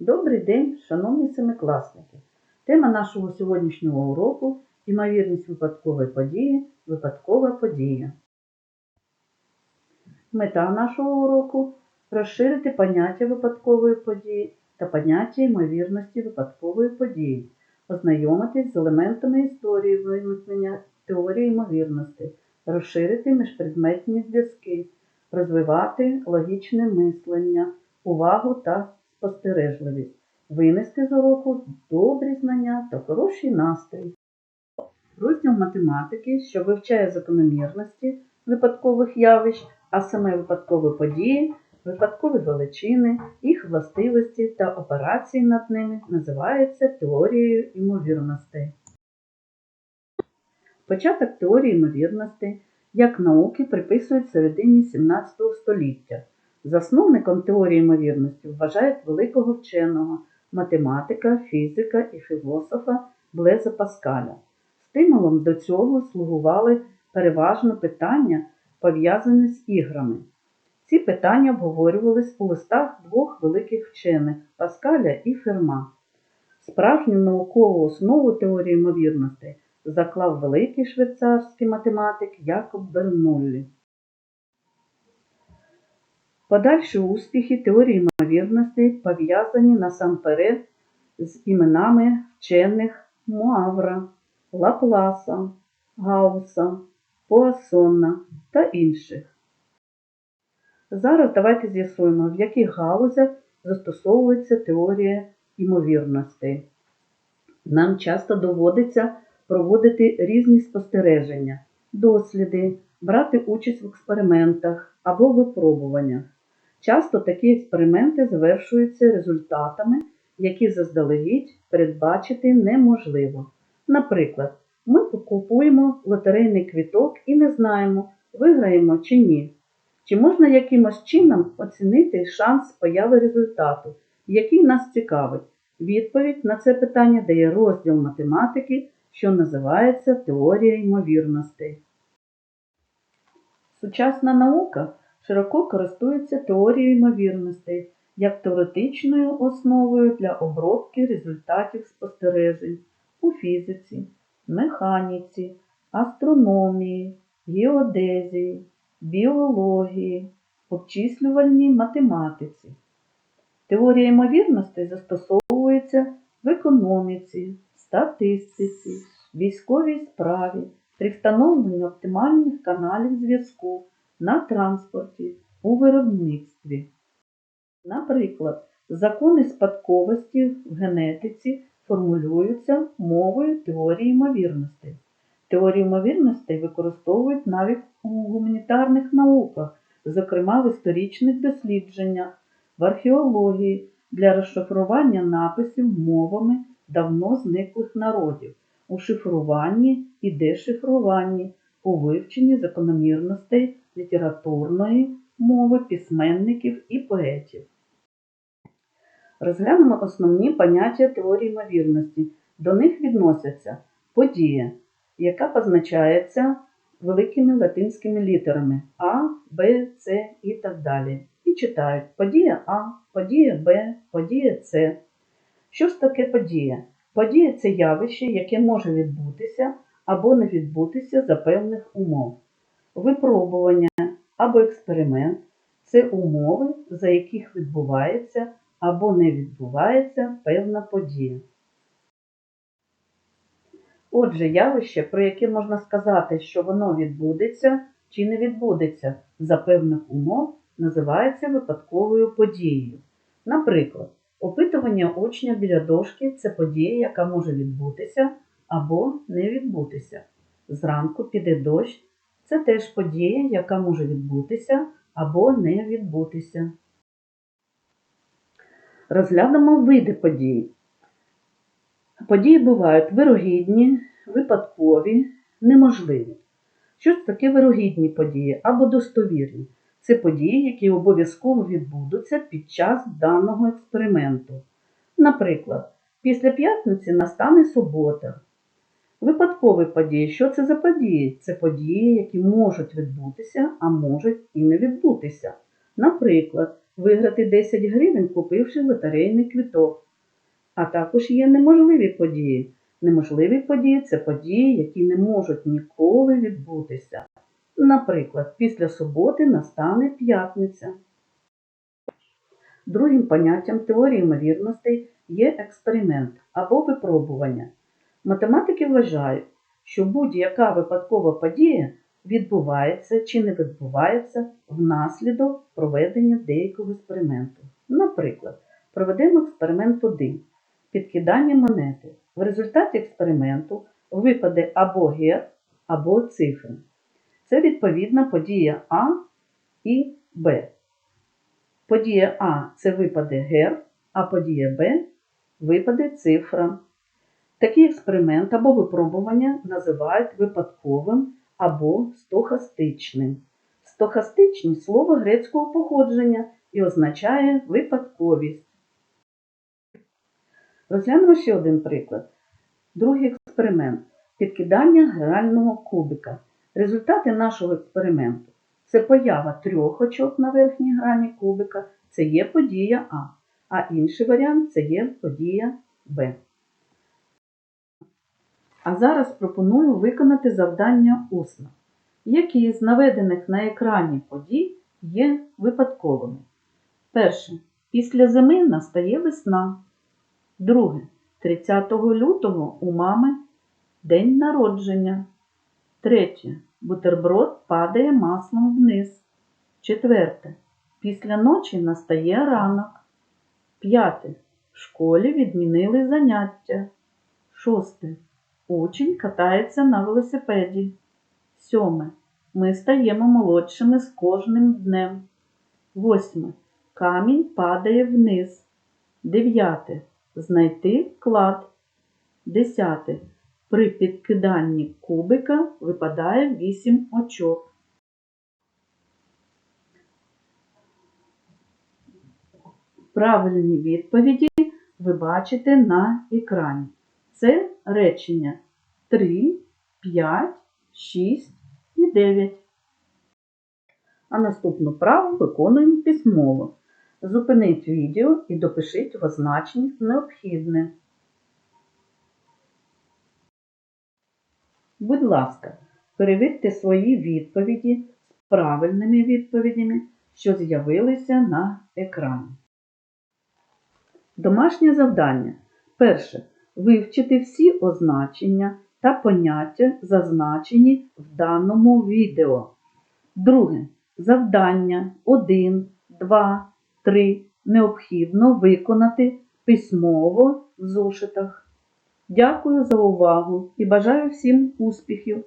Добрий день, шановні семикласники! Тема нашого сьогоднішнього уроку Імовірність випадкової події, випадкова подія. Мета нашого уроку розширити поняття випадкової події та поняття ймовірності випадкової події, ознайомитись з елементами історії виникнення теорії ймовірності, розширити міжпредметні зв'язки, розвивати логічне мислення, увагу та спостережливість, винести з уроку добрі знання та хороший настрій. Розділ математики, що вивчає закономірності випадкових явищ, а саме випадкові події, випадкові величини, їх властивості та операції над ними називається теорією ймовірностей. Початок теорії ймовірностей як науки приписують середині 17 століття. Засновником теорії ймовірності вважають великого вченого, математика, фізика і філософа Блеза Паскаля. Стимулом до цього слугували переважно питання, пов'язані з іграми. Ці питання обговорювались у листах двох великих вчених Паскаля і Ферма. Справжню наукову основу теорії ймовірностей заклав великий швейцарський математик Якоб Бернуллі. Подальші успіхи теорії ймовірності пов'язані насамперед з іменами вчених Муавра, Лапласа, Гауса, Поассона та інших. Зараз давайте з'ясуємо, в яких галузях застосовується теорія ймовірностей. Нам часто доводиться проводити різні спостереження, досліди, брати участь в експериментах або випробуваннях. Часто такі експерименти завершуються результатами, які заздалегідь передбачити неможливо. Наприклад, ми купуємо лотерейний квіток і не знаємо, виграємо чи ні. Чи можна якимось чином оцінити шанс появи результату, який нас цікавить? Відповідь на це питання дає розділ математики, що називається теорія ймовірностей. Сучасна наука широко користується теорією ймовірностей як теоретичною основою для обробки результатів спостережень у фізиці, механіці, астрономії, геодезії, біології, обчислювальній математиці. Теорія ймовірностей застосовується в економіці, статистиці, військовій справі, при встановленні оптимальних каналів зв'язку на транспорті, у виробництві. Наприклад, закони спадковості в генетиці формулюються мовою теорії ймовірностей. Теорію ймовірностей використовують навіть у гуманітарних науках, зокрема в історичних дослідженнях, в археології для розшифрування написів мовами давно зниклих народів, у шифруванні і дешифруванні, у вивченні закономірностей літературної мови письменників і поетів. Розглянемо основні поняття теорії ймовірності. До них відносяться подія, яка позначається великими латинськими літерами А, Б, С і так далі. І читають подія А, подія Б, подія С. Що ж таке подія? Подія це явище, яке може відбутися або не відбутися за певних умов. Випробування або експеримент це умови, за яких відбувається або не відбувається певна подія. Отже, явище, про яке можна сказати, що воно відбудеться чи не відбудеться за певних умов, називається випадковою подією. Наприклад, опитування учня біля дошки це подія, яка може відбутися або не відбутися. Зранку піде дощ це теж подія, яка може відбутися або не відбутися. Розглянемо види подій. Події бувають вирогідні, випадкові, неможливі. Що ж таке вирогідні події або достовірні? Це події, які обов'язково відбудуться під час даного експерименту. Наприклад, після п'ятниці настане субота. Випадкові події. Що це за події? Це події, які можуть відбутися, а можуть і не відбутися. Наприклад, виграти 10 гривень, купивши лотерейний квіток. А також є неможливі події. Неможливі події це події, які не можуть ніколи відбутися. Наприклад, після суботи настане п'ятниця. Другим поняттям теорії ймовірностей є експеримент або випробування. Математики вважають, що будь-яка випадкова подія відбувається чи не відбувається внаслідок проведення деякого експерименту. Наприклад, проведемо експеримент 1 підкидання монети. В результаті експерименту випаде або герб, або цифри. Це відповідна подія А і Б. Подія А це випаде герб, а подія Б випаде цифра. Такий експеримент або випробування називають випадковим або стохастичним. Стохастичність слово грецького походження і означає випадковість. Розглянемо ще один приклад. Другий експеримент підкидання грального кубика. Результати нашого експерименту це поява трьох очок на верхній грані кубика, це є подія А, а інший варіант це є подія Б. А зараз пропоную виконати завдання усно. Які з наведених на екрані подій є випадковими? Перше. Після зими настає весна. Друге. 30 лютого у мами день народження. Третє. Бутерброд падає маслом вниз. Четверте. Після ночі настає ранок. П'яте. В школі відмінили заняття. Шосте. Учень катається на велосипеді. Сьоме. Ми стаємо молодшими з кожним днем. Восьме. Камінь падає вниз. Дев'яте. Знайти клад. Десяте. При підкиданні кубика випадає 8 очок. Правильні відповіді ви бачите на екрані. Це речення 3, 5, 6 і 9. А наступну праву виконуємо письмово. Зупиніть відео і допишіть в означеннях необхідне. Будь ласка, перевірте свої відповіді з правильними відповідями, що з'явилися на екрані. Домашнє завдання. Перше. Вивчити всі означення та поняття, зазначені в даному відео. Друге. Завдання 1, 2, 3 необхідно виконати письмово в зошитах. Дякую за увагу і бажаю всім успіхів!